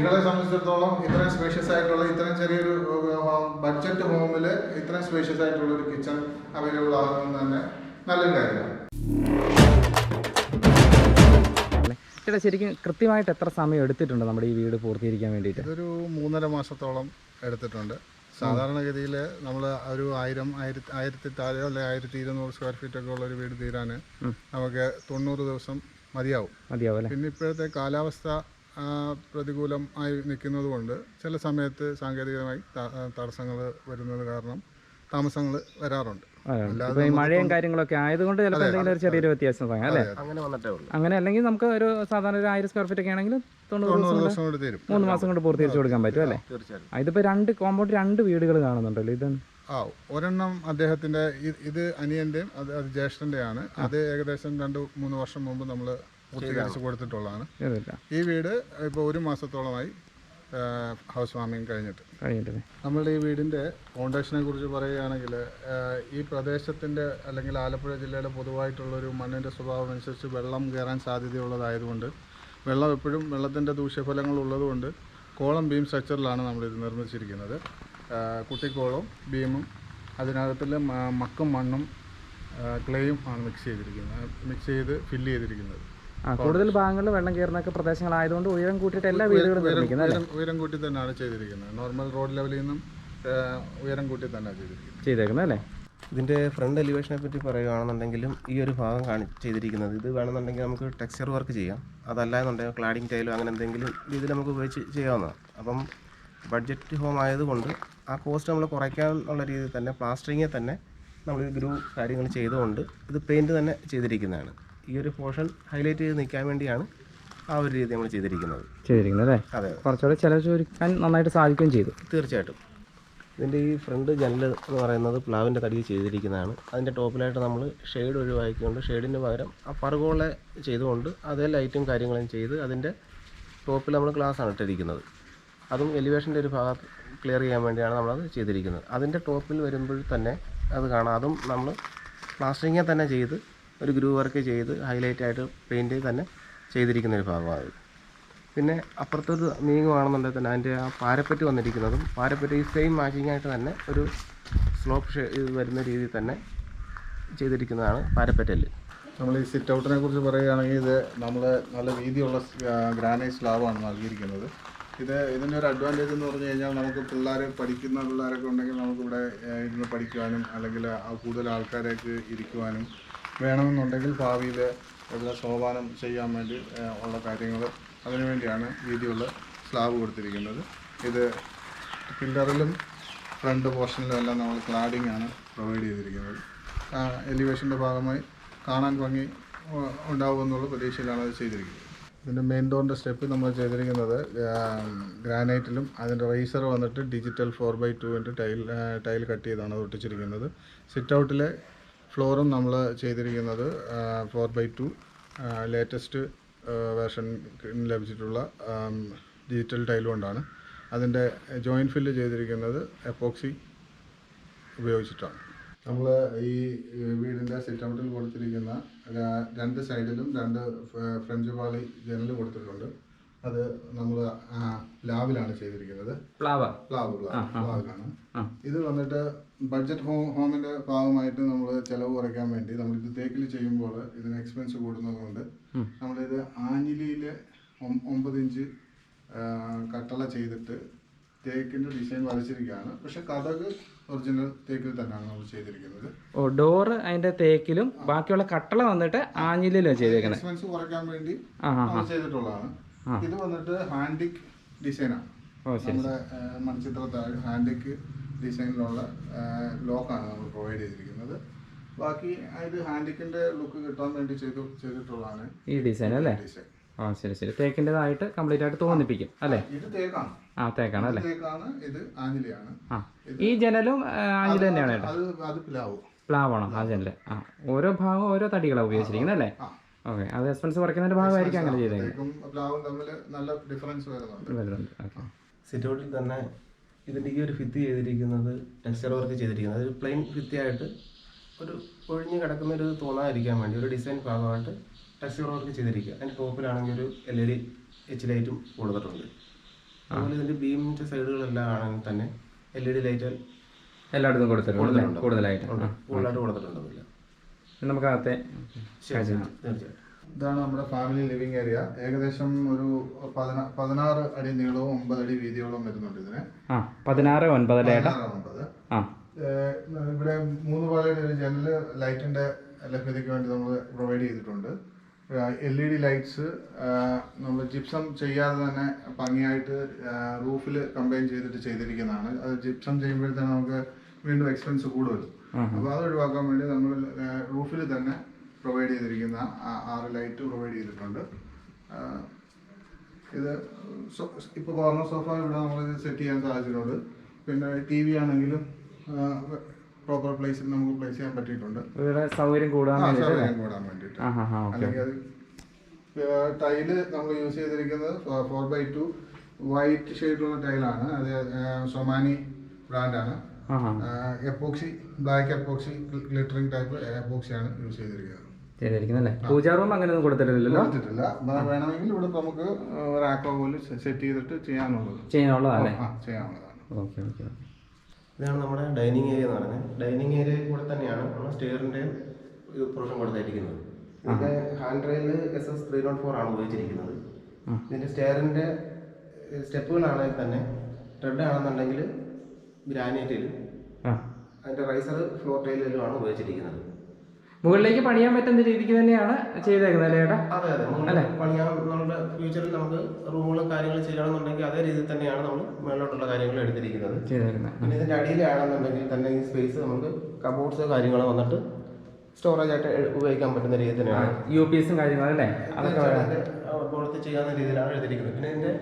സ്ത്രീകളെ സംബന്ധിച്ചിടത്തോളം ഇത്രയും സ്പേഷ്യസ് ആയിട്ടുള്ള ഇത്രയും ചെറിയൊരു ബഡ്ജറ്റ് ഹോമിൽ ഇത്രയും സ്പേഷ്യസ് ആയിട്ടുള്ള ഒരു കിച്ചൺ അവൈലബിൾ ആകുന്നത് തന്നെ നല്ലൊരു കാര്യമാണ്. ചേട്ടാ ശരിക്കും കൃത്യമായിട്ട് എത്ര സമയം എടുത്തിട്ടുണ്ട് നമ്മുടെ ഈ വീട് പൂർത്തീകരിക്കാൻ വേണ്ടിയിട്ട്? ഇതൊരു മൂന്നര മാസത്തോളം എടുത്തിട്ടുണ്ട്. സാധാരണഗതിയിൽ നമ്മൾ ഒരു ആയിരം ആയിരത്തി ആയിരത്തി താഴെയോ അല്ലെങ്കിൽ ആയിരത്തി ഇരുന്നൂറ് സ്ക്വയർ ഫീറ്റ് ഒക്കെ ഉള്ള ഒരു വീട് തീരാൻ നമുക്ക് തൊണ്ണൂറ് ദിവസം മതിയാവും. മതിയാവും പിന്നെ ഇപ്പോഴത്തെ കാലാവസ്ഥ പ്രതികൂലം ആയി നിൽക്കുന്നത് കൊണ്ട് ചില സമയത്ത് സാങ്കേതികമായി തടസ്സങ്ങൾ വരുന്നത് കാരണം താമസങ്ങൾ വരാറുണ്ട്. മഴയും കാര്യങ്ങളൊക്കെ ആയതുകൊണ്ട് ചിലപ്പോൾ എന്തെങ്കിലും ഒരു ചെറിയൊരു വ്യത്യാസം അല്ലേ? അങ്ങനെ വന്നിട്ടേ ഉള്ളൂ. അങ്ങനെ അല്ലെങ്കിൽ നമുക്ക് ഒരു സാധാരണ ഒരു ആയിരം സ്ക്വയർ ഫീറ്റ് ഒക്കെ ആണെങ്കിൽ തൊണ്ണൂറ് ദിവസം തൊണ്ണൂറ് കൊണ്ട് ദിവസം തീരും. മൂന്ന് മാസം കൊണ്ട് പൂർത്തീകരിച്ച് കൊടുക്കാൻ പറ്റും അല്ലേ? ഇതിപ്പോ ഇതിപ്പോൾ രണ്ട് കോമ്പൗണ്ട് രണ്ട് വീടുകൾ കാണുന്നുണ്ടല്ലോ ഇത് ആ ഒരെണ്ണം അദ്ദേഹത്തിന്റെ ഇത് അനിയന്റെയും അത് അത് ജ്യേഷ്ഠന്റെയാണ്. അത് ഏകദേശം രണ്ട് മൂന്ന് വർഷം മുമ്പ് നമ്മൾ പൂർത്തീകരിച്ച് കൊടുത്തിട്ടുള്ളതാണ്. ഈ വീട് ഇപ്പോൾ ഒരു മാസത്തോളമായി ഹൗസ് വാമിങ് കഴിഞ്ഞിട്ട്. കഴിഞ്ഞിട്ട്. നമ്മളുടെ ഈ വീടിന്റെ ഫൗണ്ടേഷനെ കുറിച്ച് പറയുകയാണെങ്കിൽ ഈ പ്രദേശത്തിന്റെ അല്ലെങ്കിൽ ആലപ്പുഴ ജില്ലയുടെ പൊതുവായിട്ടുള്ളൊരു മണ്ണിന്റെ സ്വഭാവം അനുസരിച്ച് വെള്ളം കയറാൻ സാധ്യതയുള്ളതായതുകൊണ്ട് വെള്ളം എപ്പോഴും വെള്ളത്തിന്റെ ദൂഷ്യഫലങ്ങൾ ഉള്ളതുകൊണ്ട് കോളം ബീം സ്ട്രക്ചറിലാണ് നമ്മളിത് നിർമ്മിച്ചിരിക്കുന്നത്. കുട്ടിക്കോളവും ബീമും അതിനകത്തിൽ മക്കും മണ്ണും ക്ലേയും ആണ് മിക്സ് ചെയ്തിരിക്കുന്നത്. മിക്സ് ചെയ്ത് ഫില്ല് ചെയ്തിരിക്കുന്നത്. കൂടുതൽ ഭാഗങ്ങളിൽ വെള്ളം കയറുന്നൊക്കെ പ്രദേശങ്ങളായതുകൊണ്ട് ഉയരം കൂട്ടിയിട്ട് എല്ലാ വീടുകളും നിർമ്മിക്കുന്നത് ഉയരം കൂട്ടി തന്നെയാണ് ചെയ്തിരിക്കുന്നത്. നോർമൽ റോഡ് ലെവലിൽ നിന്നും ഉയരം കൂട്ടി തന്നെയാണ് ചെയ്തിരിക്കുന്നത്. ചെയ്തേക്കുന്നത് അല്ലേ? ഇതിന്റെ ഫ്രണ്ട് എലിവേഷനെ പറ്റി പറയുകയാണെന്നുണ്ടെങ്കിലും ഈ ഒരു ഭാഗം കാണി ചെയ്തിരിക്കുന്നത്. ഇത് വേണമെന്നുണ്ടെങ്കിൽ നമുക്ക് ടെക്സ്ചർ വർക്ക് ചെയ്യാം. അതല്ല എന്നുണ്ടെങ്കിൽ ക്ലാഡിങ് ടൈലോ അങ്ങനെ എന്തെങ്കിലും രീതിയിൽ നമുക്ക് ഉപയോഗിച്ച് ചെയ്യാവുന്നതാണ്. അപ്പം ബഡ്ജറ്റ് ഹോം ആയതുകൊണ്ട് ആ കോസ്റ്റ് നമ്മൾ കുറയ്ക്കാനുള്ള രീതിയിൽ തന്നെ പ്ലാസ്റ്ററിങ്ങിൽ തന്നെ നമ്മൾ ഗ്രൂ കാര്യങ്ങൾ ചെയ്തുകൊണ്ട് ഇത് പെയിന്റ് തന്നെ ചെയ്തിരിക്കുന്നതാണ്. ഈ ഒരു പോർഷൻ ഹൈലൈറ്റ് ചെയ്ത് നിൽക്കാൻ വേണ്ടിയാണ് ആ ഒരു രീതി നമ്മൾ ചെയ്തിരിക്കുന്നത്. ചെയ്തിരിക്കുന്നത് അല്ലേ? അതെ കുറച്ചുകൂടെ ചിലവ് ചുരുക്കാൻ നന്നായിട്ട് സാധിക്കുകയും ചെയ്തു. തീർച്ചയായിട്ടും. ഇതിന്റെ ഈ ഫ്രണ്ട് ജനൽ എന്ന് പറയുന്നത് പ്ലാവിന്റെ തടിയിൽ ചെയ്തിരിക്കുന്നതാണ്. അതിന്റെ ടോപ്പിലായിട്ട് നമ്മൾ ഷെയ്ഡ് ഒഴിവാക്കിക്കൊണ്ട് ഷെയ്ഡിന് പകരം ആ പറുകോളെ ചെയ്തുകൊണ്ട് അതേ ലൈറ്റും കാര്യങ്ങളും ചെയ്ത് അതിന്റെ ടോപ്പിൽ നമ്മൾ ഗ്ലാസ് ആണ് ഇട്ടിരിക്കുന്നത്. അതും എലിവേഷന്റെ ഒരു ഭാഗത്ത് ക്ലിയർ ചെയ്യാൻ വേണ്ടിയാണ് നമ്മളത് ചെയ്തിരിക്കുന്നത്. അതിന്റെ ടോപ്പിൽ വരുമ്പോൾ തന്നെ അത് കാണാം. അതും നമ്മൾ പ്ലാസ്റ്ററിങ്ങെ തന്നെ ചെയ്ത് ഒരു ഗ്രൂ വർക്ക് ചെയ്ത് ഹൈലൈറ്റ് ആയിട്ട് പെയിന്റ് തന്നെ ചെയ്തിരിക്കുന്ന ഒരു ഭാഗമാണ് പിന്നെ അപ്പുറത്തൊരു നീങ്ങുവാണെന്നുണ്ടെങ്കിൽ തന്നെ അതിന്റെ ആ പാരപ്പറ്റ് വന്നിരിക്കുന്നതും പാരപ്പറ്റ് ഈ സെയിം മാച്ചിങ് ആയിട്ട് തന്നെ ഒരു സ്ലോപ്പ് വരുന്ന രീതിയിൽ തന്നെ ചെയ്തിരിക്കുന്നതാണ് പാരപ്പറ്റൽ. നമ്മൾ ഈ സിറ്റ് ഔട്ടിനെ കുറിച്ച് പറയുകയാണെങ്കിൽ ഇത് നമ്മൾ നല്ല വീതിയുള്ള ഗ്രാനൈറ്റ് സ്ലാബാണ് നൽകിയിരിക്കുന്നത്. ഇത് ഇതിന്റെ ഒരു അഡ്വാന്റേജ് എന്ന് പറഞ്ഞു കഴിഞ്ഞാൽ നമുക്ക് പിള്ളേർ പഠിക്കുന്ന പിള്ളേരൊക്കെ ഉണ്ടെങ്കിൽ നമുക്കിവിടെ ഇരുന്ന് പഠിക്കുവാനും അല്ലെങ്കിൽ കൂടുതൽ ആൾക്കാരേക്ക് ഇരിക്കുവാനും വേണമെന്നുണ്ടെങ്കിൽ ഭാവിയിൽ ഉള്ള സോപാനം ചെയ്യാൻ വേണ്ടി ഉള്ള കാര്യങ്ങൾ അതിനുവേണ്ടിയാണ് വീതിയുള്ള സ്ലാബ് കൊടുത്തിരിക്കുന്നത്. ഇത് പില്ലറിലും ഫ്രണ്ട് പോർഷനിലും എല്ലാം നമ്മൾ ക്ലാഡിംഗ് ആണ് പ്രൊവൈഡ് ചെയ്തിരിക്കുന്നത്. എലിവേഷന്റെ ഭാഗമായി കാണാൻ ഭംഗി ഉണ്ടാവുമെന്നുള്ള പ്രതീക്ഷയിലാണ് അത് ചെയ്തിരിക്കുന്നത്. ഇതിന്റെ മെയിൻ ഡോറിന്റെ സ്റ്റെപ്പ് നമ്മൾ ചെയ്തിരിക്കുന്നത് ഗ്രാനൈറ്റിലും അതിന്റെ റൈസർ വന്നിട്ട് ഡിജിറ്റൽ ഫോർ ബൈ ടുവിന്റെ ടൈൽ ടൈൽ കട്ട് ചെയ്താണ് ഒട്ടിച്ചിരിക്കുന്നത്. സിറ്റ് ഔട്ടിലെ ഫ്ലോറും നമ്മൾ ചെയ്തിരിക്കുന്നത് four by two latest version ലഭിച്ചിട്ടുള്ള ഡിജിറ്റൽ ടൈൽ കൊണ്ടാണ്. അതിന്റെ ജോയിന്റ് ഫില്ല് ചെയ്തിരിക്കുന്നത് എപ്പോക്സി ഉപയോഗിച്ചിട്ടാണ്. നമ്മൾ ഈ വീടിന്റെ സിറ്റ് ഔട്ടിൽ കൊടുത്തിരിക്കുന്ന രണ്ട് സൈഡിലും രണ്ട് ഫ്രഞ്ച് പാളി ജനൽ കൊടുത്തിട്ടുണ്ട്. അത് നമ്മൾ ലാബിലാണ് ചെയ്തിരിക്കുന്നത്. പ്ലാവ. പ്ലാവ് പ്ലാവ്. പ്ലാവിലാണ് ഇത് വന്നിട്ട് ബഡ്ജറ്റ് ഹോം ഹോമിന്റെ ഭാഗമായിട്ട് നമ്മൾ ചെലവ് കുറയ്ക്കാൻ വേണ്ടി നമ്മൾ ഇത് തേക്കിൽ ചെയ്യുമ്പോൾ ഇതിന് എക്സ്പെൻസ് കൂടുന്നത് കൊണ്ട് നമ്മളിത് ആഞ്ഞിലിയിൽ ഒമ്പത് ഇഞ്ച് കട്ടള ചെയ്തിട്ട് തേക്കിന്റെ ഡിസൈൻ വരച്ചിരിക്കുകയാണ്. പക്ഷെ കഥക് ഒറിജിനൽ തേക്കിൽ തന്നെയാണ് നമ്മൾ ചെയ്തിരിക്കുന്നത്. ഓ ഡോറ് അതിന്റെ തേക്കിലും ബാക്കിയുള്ള കട്ടള വന്നിട്ട് ആഞ്ഞിലും ചെയ്തേക്കുന്നത് എക്സ്പെൻസ് കുറയ്ക്കാൻ വേണ്ടി ചെയ്തിട്ടുള്ളതാണ്. ഇത് വന്നിട്ട് ഹാൻഡിക് ഡിസൈനാണ് നമ്മുടെ മൺചിത്രത്തെ ഹാൻഡിക് ഡിസൈനിലുള്ള ലോക്കാണ് നമ്മൾ പ്രൊവൈഡ് ചെയ്തിരിക്കുന്നത്. ബാക്കി ഇത് ഹാൻഡിക്കിന്റെ ലുക്ക് കിട്ടാൻ വേണ്ടി ചെയ്തു ചെയ്തിട്ടുള്ളതാണ് ഈ ഡിസൈൻ അല്ലേ? ഡിസൈൻ. ആ ശരി ശരി. തേക്കിന്റെതായിട്ട് കംപ്ലീറ്റ് ആയിട്ട് തോന്നിപ്പിക്കും അല്ലേ? ഇത് തേക്കാണ്. ആ തേക്കാണ് അല്ലേ? തേക്കാണ് ഇത് ആഞ്ഞിലിയാണ്. ആ. ഈ ജനലും ആഞ്ഞിലി തന്നെയാണ് കേട്ടോ? അത് അത് പ്ലാവ്. പ്ലാവാണോ ആ ജനൽ. ആ ഓരോ ഭാഗവും ഓരോ തടികളാണ് ഉപയോഗിച്ചിരിക്കുന്നത് അല്ലേ? ഓക്കെ അത് എക്സ്പെൻസ് കുറയ്ക്കുന്നതിന്റെ ഭാഗമായിരിക്കും അങ്ങനെ ചെയ്തേക്കുന്നത്. തേക്കും പ്ലാവും തമ്മിൽ നല്ല ഡിഫറൻസ് വരുന്നുണ്ട്. വരുന്നുണ്ട്. സിറ്റൗട്ടിൽ തന്നെ ഇതിന്റെ ഈ ഒരു ഫിത്ത് ചെയ്തിരിക്കുന്നത് ടെക്സ്ചർ വർക്ക് ചെയ്തിരിക്കുന്നത്. അതൊരു പ്ലെയിൻ ഫിത്തിയായിട്ട് ഒരു ഒഴിഞ്ഞ് കിടക്കുന്ന ഒരു തോന്നാതിരിക്കാൻ വേണ്ടി ഒരു ഡിസൈൻ ഭാഗമായിട്ട് ടെക്സ്ചർ വർക്ക് ചെയ്തിരിക്കുക. അതിന്റെ ടോപ്പിലാണെങ്കിൽ ഒരു എൽ ഇ ഡി എച്ച് ലൈറ്റും കൊടുത്തിട്ടുണ്ട്. അതുപോലെ ഇതിന്റെ ബീമിന്റെ സൈഡുകളെല്ലാം ആണെങ്കിൽ തന്നെ എൽ ഇ ഡി ലൈറ്റ് എല്ലായിടത്തും കൊടുത്തിട്ടുണ്ട് കൂടുതലായിട്ട് കൊടുത്തിട്ടുണ്ട്. കൂടുതലായിട്ട്. കൊടുത്തിട്ടുണ്ട്. ഇനി നമുക്ക് അകത്തെ കാഴ്ച ഇതാണ് നമ്മുടെ ഫാമിലി ലിവിംഗ് ഏരിയ ഏകദേശം ഒരു പതിനാ പതിനാറ് അടി നീളവും ഒമ്പത് അടി വീതിയോളം വരുന്നുണ്ട് ഇതിന്. ആ പതിനാറ് ഒൻപത് ഇവിടെ മൂന്ന് പാലയുടെ ഒരു ജനൽ ലൈറ്റിന്റെ ലഭ്യതയ്ക്ക് വേണ്ടി നമ്മൾ പ്രൊവൈഡ് ചെയ്തിട്ടുണ്ട്. എൽ ഇ ഡി ലൈറ്റ്സ് നമ്മൾ ജിപ്സം ചെയ്യാതെ തന്നെ ഭംഗിയായിട്ട് റൂഫിൽ കമ്പൈൻ ചെയ്തിട്ട് ചെയ്തിരിക്കുന്നതാണ്. അത് ജിപ്സം ചെയ്യുമ്പോഴത്തേന് നമുക്ക് വീണ്ടും എക്സ്പെൻസ് കൂടുതൽ അപ്പോൾ അത് ഒഴിവാക്കാൻ വേണ്ടി നമ്മൾ റൂഫിൽ തന്നെ പ്രൊവൈഡ് ചെയ്തിരിക്കുന്ന ആറ് ലൈറ്റ് പ്രൊവൈഡ് ചെയ്തിട്ടുണ്ട്. ഇത് ഇപ്പോൾ കോർണർ സോഫ ഇവിടെ നമ്മൾ സെറ്റ് ചെയ്യാൻ സാധിച്ചിട്ടുണ്ട്. പിന്നെ ടി വി ആണെങ്കിലും പ്രോപ്പർ പ്ലേസിൽ നമുക്ക് പ്ലേസ് ചെയ്യാൻ പറ്റിയിട്ടുണ്ട്. സൗകര്യം കൂടാൻ സൗകര്യം കൂടാൻ വേണ്ടിയിട്ട്. അല്ലെങ്കിൽ അത് ടൈൽ നമ്മൾ യൂസ് ചെയ്തിരിക്കുന്നത് ഫോർ ബൈ ടു വൈറ്റ് ഷെയ്ഡുള്ള ടൈലാണ് അത് സൊമാനി ബ്രാൻഡാണ് epoxy black epoxy glittering type എപ്പോക്സിയാണ് use ചെയ്തിരിക്കുന്നത്. ചെയ്തിരിക്കുന്നല്ലേ? പൂജാ റൂം അങ്ങനെ ഒന്നും കൊടുത്തിട്ടില്ലല്ലോ? കൊടുത്തിട്ടില്ല. വേ- വേണമെങ്കിൽ ഇവിടെ നമുക്ക് ഒരു ആക്വ പോലെ സെറ്റ് ചെയ്തിട്ട് ചെയ്യാനുള്ളത്. ചെയ്യാനുള്ളതല്ലേ? ആ ചെയ്യാനുള്ളതാണ്. Okay okay okay. ഇതാണ് നമ്മുടെ ഡൈനിങ് ഏരിയ എന്ന് പറയുന്നത്. ഡൈനിങ് ഏരിയ കൂടെ തന്നെയാണ് നമ്മൾ സ്റ്റെയറിന്റെ ഒരു പ്രൊഷൻ കൊടുത്തിരിക്കുന്നത്. ഇതിന്റെ hand rail S S three nought four ആണ് ഉപയോഗിച്ചിരിക്കുന്നത്. ഇതിന്റെ സ്റ്റെയറിന്റെ സ്റ്റെപ്പുകളാണെങ്കിൽ തന്നെ റെഡ് ആണെന്നുണ്ടെങ്കിൽ ഗ്രാനൈറ്റിൽ അതിന്റെ റൈസർ ഫ്ലോർ ടൈലുകളാണ് ഉപയോഗിച്ചിരിക്കുന്നത്. മുകളിലേക്ക് പണിയാൻ പറ്റുന്ന രീതിക്ക് തന്നെയാണ് ചെയ്തേക്കുന്നത് അല്ലേ ഏട്ടാ? അതെ അതെ. നമ്മൾ പണിയാൻ നമ്മുടെ ഫ്യൂച്ചറിൽ നമുക്ക് റൂമുകളും കാര്യങ്ങളും ചെയ്യണമെന്നുണ്ടെങ്കിൽ അതേ രീതിയിൽ തന്നെയാണ് നമ്മൾ മുകളിലോട്ടുള്ള കാര്യങ്ങൾ എടുത്തിരിക്കുന്നത്. ചെയ്തേക്കുന്നത്. പിന്നെ ഇതിന്റെ അടിയിലാണെന്നുണ്ടെങ്കിൽ തന്നെ ഈ സ്പേസ് നമുക്ക് കബോർഡ്സ് കാര്യങ്ങൾ വന്നിട്ട് സ്റ്റോറേജ് ആയിട്ട് ഉപയോഗിക്കാൻ പറ്റുന്ന രീതിയിൽ തന്നെയാണ്. യു പി എസും കാര്യങ്ങളും അല്ലേ? അതൊക്കെ കൊടുത്ത് ചെയ്യാവുന്ന രീതിയിലാണ് എടുത്തിരിക്കുന്നത്. പിന്നെ ഇതിന്റെ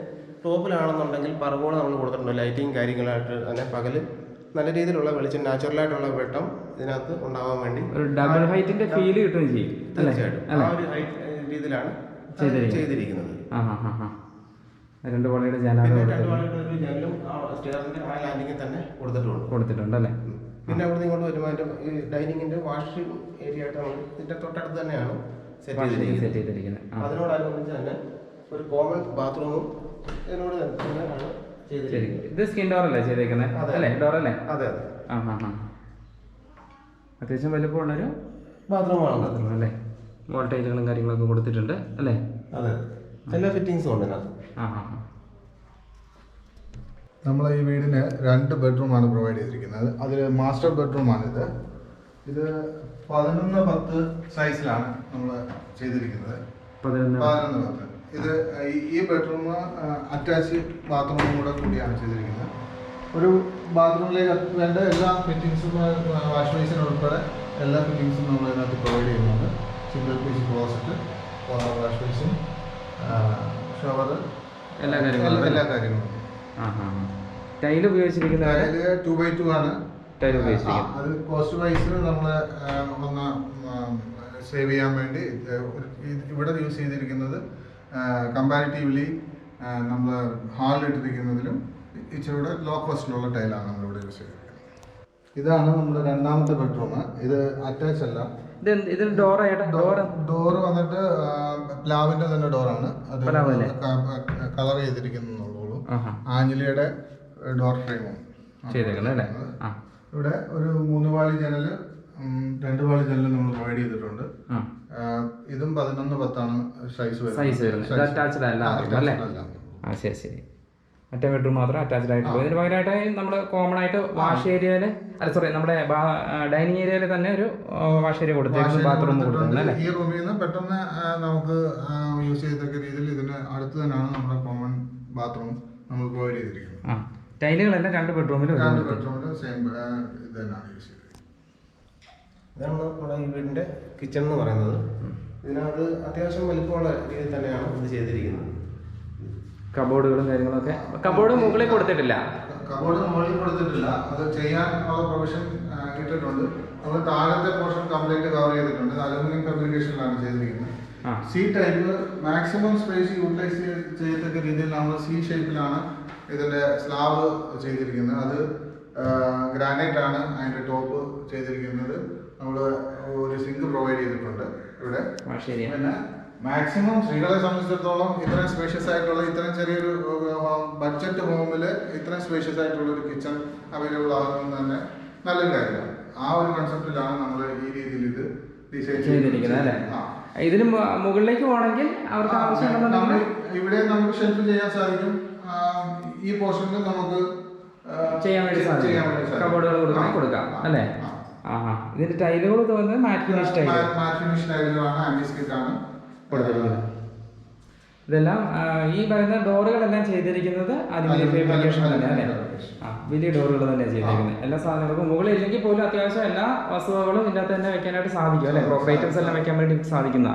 ടോപ്പിലാണെന്നുണ്ടെങ്കിൽ പറവോളം നമ്മൾ കൊടുത്തിട്ടുണ്ട്. ലൈറ്റിങ് കാര്യങ്ങളായിട്ട് തന്നെ പകൽ നല്ല രീതിയിലുള്ള വെളിച്ചം നാച്ചുറലായിട്ടുള്ള വെട്ടം ഇതിനകത്ത് ഉണ്ടാവാൻ വേണ്ടി ഒരു ഡബിൾ ഹൈറ്റിന്റെ ഫീൽ കിട്ടുകയും ചെയ്യും തീർച്ചയായിട്ടും. ആ ഒരു ഹൈറ്റ് രീതിയിലാണ് ചെയ്തിരിക്കുന്നത്. രണ്ട് വാളിയുടെ ജനലും തന്നെ കൊടുത്തിട്ടുണ്ട്. കൊടുത്തിട്ടുണ്ട് അല്ലേ? പിന്നെ അവിടെ ഇങ്ങോട്ട് വരുമ്പോൾ ഈ ഡൈനിങ്ങിന്റെ വാഷിംഗ് ഏരിയ ആയിട്ട് നമ്മൾ ഇതിന്റെ തൊട്ടടുത്ത് തന്നെയാണ് സെറ്റ് ചെയ്തിരിക്കുന്നത്. സെറ്റ് ചെയ്തിരിക്കുന്നത്. അതിനോടനുബന്ധിച്ച് തന്നെ ഒരു കോമൺ ബാത്റൂമും ഇതിനോട് തന്നെയാണ് ശരി ഇത് സ്കിൻ ഡോർ അല്ലേ ചെയ്തേക്കുന്നത് അല്ലേ? ഡോർ അല്ലേ? അതെ അതെ. ആ ഹാ ഹാ അത്യാവശ്യം വലുപ്പമുള്ളൊരു ബാത്റൂമാണ് ബാത്റൂം അല്ലേ? വോൾട്ടേജുകളും കാര്യങ്ങളൊക്കെ കൊടുത്തിട്ടുണ്ട് അല്ലേ? അതെ എല്ലാ ഫിറ്റിങ്സും ഉണ്ട് ആ ഹാ നമ്മൾ ഈ വീടിന് രണ്ട് ബെഡ്റൂമാണ് പ്രൊവൈഡ് ചെയ്തിരിക്കുന്നത്. അതിൽ മാസ്റ്റർ ബെഡ്റൂമാണിത് ഇത് പതിനൊന്ന് പത്ത് സൈസിലാണ് നമ്മൾ ചെയ്തിരിക്കുന്നത്. പതിനൊന്ന് പതിനൊന്ന് പത്ത്. ഇത് ഈ- ബെഡ്റൂം അറ്റാച്ച് ബാത്റൂമും കൂടെ കൂടിയാണ് ചെയ്തിരിക്കുന്നത്. ഒരു ബാത്റൂമിലേക്ക് വേണ്ട എല്ലാ ഫിറ്റിങ്സും വാഷ് ബേസിന് ഉൾപ്പെടെ എല്ലാ ഫിറ്റിങ്സും നമ്മൾ ഇതിനകത്ത് പ്രൊവൈഡ് ചെയ്യുന്നുണ്ട്. Single piece closet wash basin shower എല്ലാ കാര്യങ്ങളും എല്ലാ കാര്യങ്ങളും ടൈൽ ഉപയോഗിച്ചിരിക്കുന്ന ടൈൽ ടു ബൈ ടു ആണ്. ടൈൽ ഉപയോഗിച്ചിരിക്കുന്നത്. അത് കോസ്റ്റ് വൈസ് നമ്മൾ ഒന്ന് സേവ് ചെയ്യാൻ വേണ്ടി ഇവിടെ യൂസ് ചെയ്തിരിക്കുന്നത് കമ്പാരിറ്റീവ്ലി നമ്മൾ ഹാളിലിട്ടിരിക്കുന്നതിലും ഇച്ചിരി കൂടെ ലോ കോസ്റ്റിലുള്ള ടൈലാണ് നമ്മളിവിടെ യൂസ് ചെയ്തത് ഇതാണ് നമ്മുടെ രണ്ടാമത്തെ ബെഡ്റൂം ഇത് അറ്റാച്ച് അല്ല. ഇതിൽ ഡോർ ഡോർ ഡോറ് വന്നിട്ട് പ്ലാവിന്റെ തന്നെ ഡോറാണ് അത് കളർ ചെയ്തിരിക്കുന്നുള്ളൂ. ആഞ്ഞിലിയുടെ ഡോർ ഫ്രെയിമും ഇവിടെ ഒരു മൂന്ന് പാളി ജനൽ രണ്ട് പാളി ജനൽ നമ്മൾ പ്രൊവൈഡ് ചെയ്തിട്ടുണ്ട്. ഇതും പതിനൊന്ന് പത്താണ് സൈസ് സൈസ് വരുന്നത്. അറ്റാച്ച്ഡ് അല്ല അല്ലേ? ആ ശരി ശരി. മറ്റേ ബെഡ്റൂം മാത്രം അറ്റാച്ച്ഡ് ആയിട്ട്. ഇതിന് പകരമായിട്ട് നമ്മൾ കോമൺ ആയിട്ട് വാഷ് ഏരിയയിൽ അല്ല സോറി നമ്മുടെ ഡൈനിങ് ഏരിയയിൽ തന്നെ ഒരു വാഷ് ഏരിയ കൊടുത്തേക്കും ബാത്റൂം കൊടുത്തിട്ടുണ്ട്. ഈ റൂമിൽ നിന്ന് പെട്ടെന്ന് നമുക്ക് യൂസ് ചെയ്തൊക്കെ രീതിയിൽ ഇതിന് അടുത്ത് തന്നെയാണ് നമ്മുടെ കോമൺ ബാത്റൂം നമ്മൾ പ്രൊവൈഡ് ചെയ്തിരിക്കുന്നത്. ടൈലുകൾ എല്ലാം രണ്ട് ബെഡ്റൂമിലും രണ്ട് ബെഡ്റൂമിലും സെയിം ഇത് തന്നെയാണ് യൂസ് ചെയ്തിരിക്കുന്നത് ഇതാണ് നമ്മുടെ ഈ വീടിന്റെ കിച്ചൺ എന്ന് പറയുന്നത്. ഇതിനകത്ത് അത്യാവശ്യം വലിപ്പമുള്ള രീതിയിൽ തന്നെയാണ് ഇത് ചെയ്തിരിക്കുന്നത്. കബോർഡുകളും കാര്യങ്ങളൊക്കെ. കബോർഡ് മുകളിൽ കൊടുത്തിട്ടില്ല. കബോർഡ് മുകളിൽ കൊടുത്തിട്ടില്ല. അത് ചെയ്യാൻ ഉള്ള പ്രൊവിഷൻ ഇട്ടിട്ടുണ്ട് നമ്മൾ താഴത്തെ പോർഷൻ കംപ്ലീറ്റ് കവർ ചെയ്തിട്ടുണ്ട്. അലുമിനിയം ഫാബ്രിക്കേഷനിലാണ് ചെയ്തിരിക്കുന്നത്. C type maximum space utilise ചെയ്യത്തക്ക രീതിയിൽ നമ്മൾ സി ഷേപ്പിലാണ് ഇതിന്റെ സ്ലാബ് ചെയ്തിരിക്കുന്നത്. അത് ഗ്രാനൈറ്റ് ആണ് അതിന്റെ ടോപ്പ് ചെയ്തിരിക്കുന്നത്. നമ്മൾ ഒരു സിങ്ക് പ്രൊവൈഡ് ചെയ്തിട്ടുണ്ട് ഇവിടെ. പിന്നെ മാക്സിമം സ്ത്രീകളെ സംബന്ധിച്ചിടത്തോളം ഇത്രയും സ്പേഷ്യസ് ആയിട്ടുള്ള ഇത്രയും ചെറിയൊരു ബഡ്ജറ്റ് ഹോമിൽ ഇത്രയും സ്പേഷ്യസ് ആയിട്ടുള്ള ഒരു കിച്ചൺ അവൈലബിൾ ആകുന്നത് തന്നെ നല്ലൊരു കാര്യമാണ്. ആ ഒരു കൺസെപ്റ്റിലാണ് നമ്മൾ ഈ രീതിയിൽ ഇത് ഡിസൈൻ ചെയ്തിരിക്കുന്നത്. അല്ലേ? ഇതിന് മുകളിലേക്ക് പോകണമെങ്കിൽ അവർക്ക് ആവശ്യമുണ്ടെന്നുണ്ടെങ്കിൽ ഇവിടെ നമുക്ക് ഷെൽഫ് ചെയ്യാൻ സാധിക്കും. ഈ പോർഷനിൽ നമുക്ക് ചെയ്യാൻ വേണ്ടി സാധിക്കും. കബോർഡുകൾ കൊടുക്കാം അല്ലേ? ഇതിന്റെ ടൈലുകൾ തോന്നുന്നത് matt finish tile matt finish ടൈലുകളാണ് antiskid കൊടുത്തിരിക്കുന്നത് ഇതെല്ലാം ഈ പറയുന്ന ഡോറുകളെല്ലാം ചെയ്തിരിക്കുന്നത് വലിയ ഡോറുകൾ തന്നെ ചെയ്തിരിക്കുന്നത് എല്ലാ സാധനങ്ങൾക്കും മുകളിൽ ഇല്ലെങ്കിൽ പോലും അത്യാവശ്യം എല്ലാ വസ്തുവകളും ഇതിനകത്ത് തന്നെ വെക്കാനായിട്ട് സാധിക്കും അല്ലെ? പ്രോപ്പർ ഐറ്റംസ് എല്ലാം വെക്കാൻ വേണ്ടി സാധിക്കുന്ന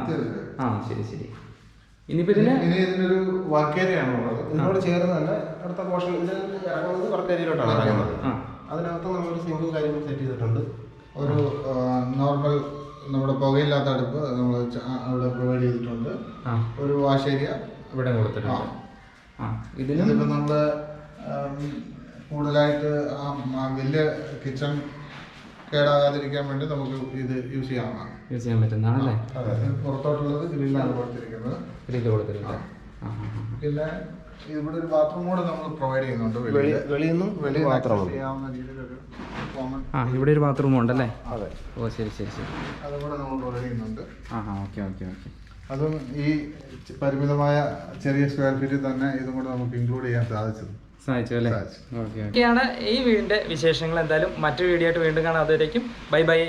ആ ശരി ശരി. ഇനിയിപ്പോ ഇതിന് ഇതിനൊരു വർക്ക് ഏരിയ ആണ് ഉള്ളത്. ഇതിനോട് ചേർന്ന് തന്നെ അടുത്ത പോർഷൻ ഇതിൽ ഇറങ്ങുന്നത് വർക്ക് ഏരിയയിലോട്ടാണ് ഇറങ്ങുന്നത്. അതിനകത്ത് നമ്മളൊരു സിങ്കും കാര്യങ്ങളും സെറ്റ് ചെയ്തിട്ടുണ്ട്. ഒരു നോർമൽ നമ്മുടെ പുകയില്ലാത്ത അടുപ്പ് നമ്മൾ അവിടെ പ്രൊവൈഡ് ചെയ്തിട്ടുണ്ട്. ഒരു വാഷ് ഏരിയ ഇവിടെ കൊടുത്തിട്ടുണ്ട്. ഇതിനും ഇതിപ്പോൾ നമ്മൾ കൂടുതലായിട്ട് ആ വലിയ കിച്ചൺ കേടാകാതിരിക്കാൻ വേണ്ടി നമുക്ക് ഇത് യൂസ് ചെയ്യാവുന്നതാണ്. യൂസ് ചെയ്യാൻ പറ്റുന്നതാണല്ലേ? പുറത്തോട്ടുള്ളത് ഗ്രില്ലാണ് കൊടുത്തിരിക്കുന്നത്. ഗ്രില്ല് ആ. പിന്നെ ഇവിടെ ഒരു ബാത്റൂം കൂടെ നമ്മൾ പ്രൊവൈഡ് ചെയ്യുന്നുണ്ട് വെളിയിൽ ആ ഇവിടെ ഒരു ബാത്റൂം ഉണ്ടല്ലേ? അതെ. ഓ ശരി ശരി ശരി. അതുകൂടെ നമ്മൾ പ്രൊവൈഡ് ചെയ്യുന്നുണ്ട്. ആ ആ ഓക്കെ ഓക്കെ ഓക്കെ. അതും ഈ പരിമിതമായ ചെറിയ സ്ക്വയർ ഫീറ്റിൽ തന്നെ ഇതും കൂടെ നമുക്ക് ഇൻക്ലൂഡ് ചെയ്യാൻ സാധിച്ചത് സാധിച്ചു അല്ലേ? ഓക്കെയാണ് ഈ വീടിന്റെ വിശേഷങ്ങൾ. എന്തായാലും മറ്റൊരു വീഡിയോ ആയിട്ട് വീണ്ടും കാണാം. അതുവരേക്കും. Bye bye.